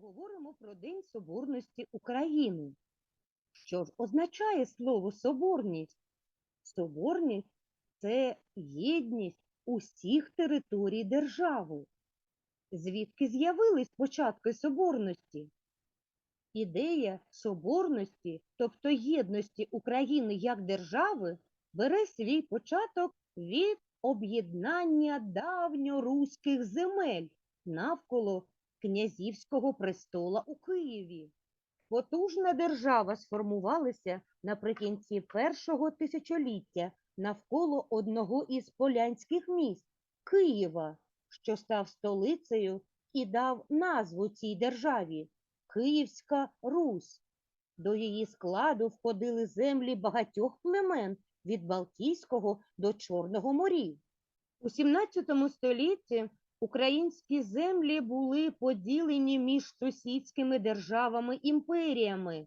Поговоримо про День Соборності України. Що ж означає слово соборність? Соборність це єдність усіх територій держави. Звідки з'явились початки соборності? Ідея соборності, тобто єдності України як держави, бере свій початок від об'єднання давньоруських земель навколо князівського престола у Києві. Потужна держава сформувалася наприкінці першого тисячоліття навколо одного із полянських міст Києва, що став столицею і дав назву цій державі Київська Русь. До її складу входили землі багатьох племен від Балтійського до Чорного морів. У 17 столітті Українські землі були поділені між сусідськими державами-імперіями,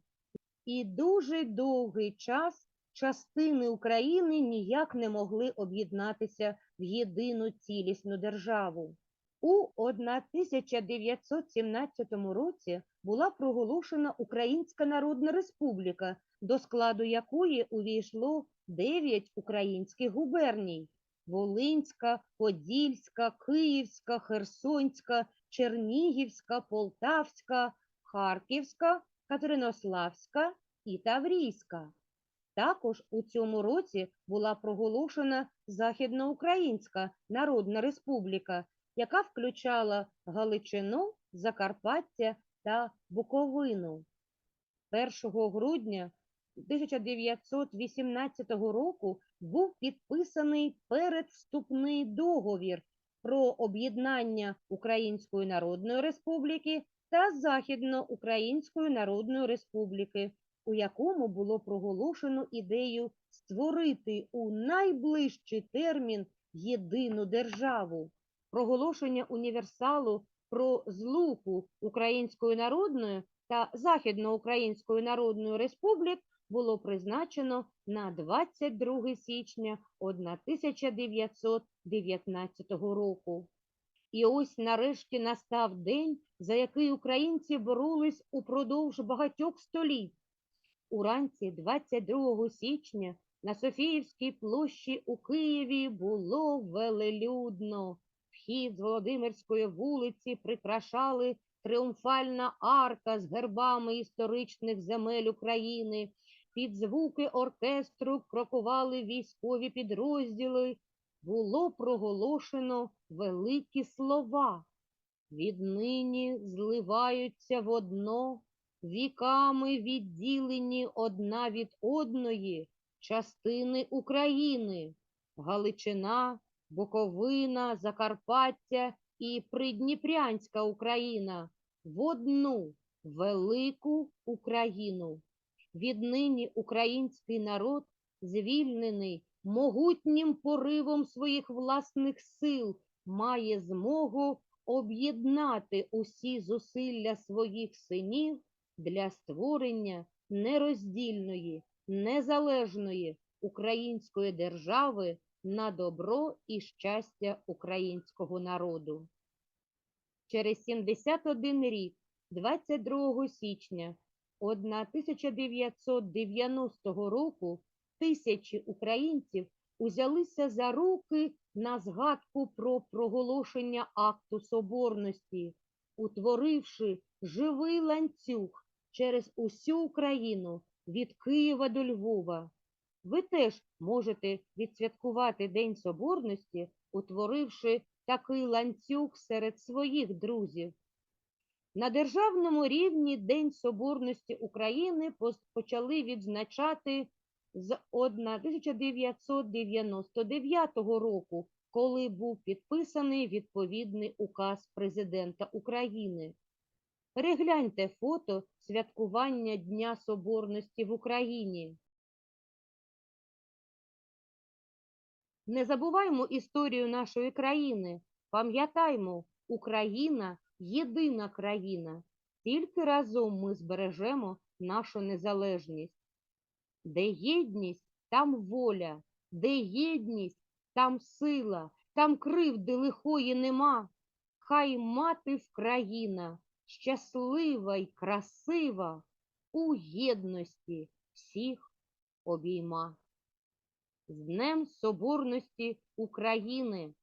і дуже довгий час частини України ніяк не могли об'єднатися в єдину цілісну державу. У 1917 році була проголошена Українська Народна Республіка, до складу якої увійшло 9 українських губерній. Волинська, Подільська, Київська, Херсонська, Чернігівська, Полтавська, Харківська, Катеринославська і Таврійська. Також у цьому році була проголошена Західноукраїнська Народна Республіка, яка включала Галичину, Закарпаття та Буковину. 1 грудня 1918 року був підписаний передвступний договір про об'єднання Української Народної Республіки та Західноукраїнської Народної Республіки, у якому було проголошено ідею створити у найближчий термін єдину державу. Проголошення універсалу про злуку Української Народної та Західноукраїнської Народної Республік було призначено на 22 січня 1919 року. І ось нарешті настав день, за який українці боролись упродовж багатьох століть. Уранці 22 січня на Софіївській площі у Києві було велелюдно. Вхід з Володимирської вулиці прикрашали тріумфальна арка з гербами історичних земель України. Під звуки оркестру крокували військові підрозділи. Було проголошено великі слова. Віднині зливаються в одно, віками відділені одна від одної частини України, Галичина, Буковина, Закарпаття і Придніпрянська Україна в одну велику Україну. Віднині український народ звільнений могутнім поривом своїх власних сил, має змогу об'єднати усі зусилля своїх синів для створення нероздільної, незалежної української держави на добро і щастя українського народу. Через 71 рік, 22 січня 1990 року, тисячі українців узялися за руки на згадку про проголошення акту соборності, утворивши живий ланцюг через усю Україну від Києва до Львова. Ви теж можете відсвяткувати День Соборності, утворивши такий ланцюг серед своїх друзів. На державному рівні День Соборності України почали відзначати з 1999 року, коли був підписаний відповідний указ президента України. Перегляньте фото святкування Дня Соборності в Україні. Не забуваймо історію нашої країни. Пам'ятаймо, Україна єдина країна. Тільки разом ми збережемо нашу незалежність. Де єдність, там воля, де єдність, там сила, там кривди лихої нема. Хай мати Вкраїна щаслива й красива, у єдності всіх обійма. З Днем Соборності України!